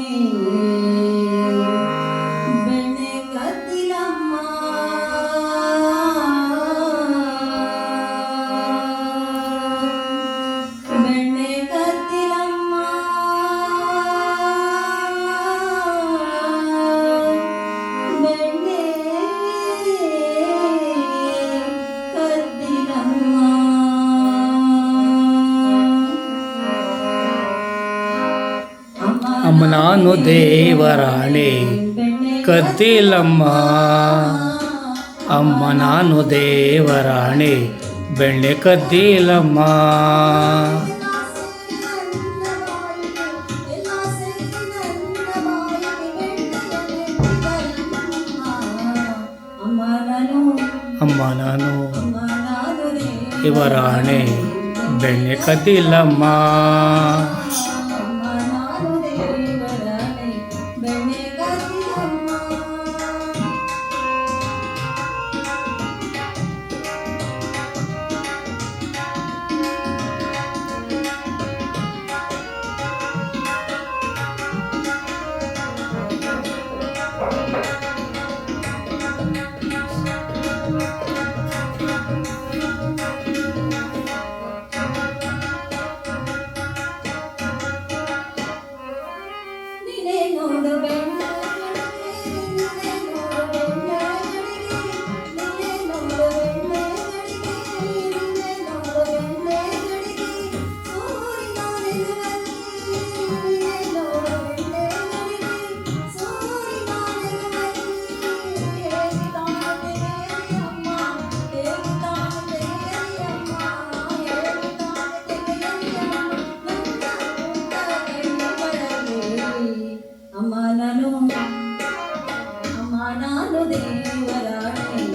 العالمين ಅಮ್ಮನಾನು ದೇವರಾಣೆ. ಕದ್ದಿಲ್ಲಮ್ಮ ಅಮ್ಮ ನಾನು ದೇವರಾಣೆ. ಬೆಣ್ಣೆ ಕದ್ದಿಲ್ಲಮ್ಮ ಅಮ್ಮ ನಾನು ಇವರಾಣೆ ಬೆಣ್ಣೆ ಕದ್ದಿಲಮ್ಮ There we అమ్మ నాను దేవరాణి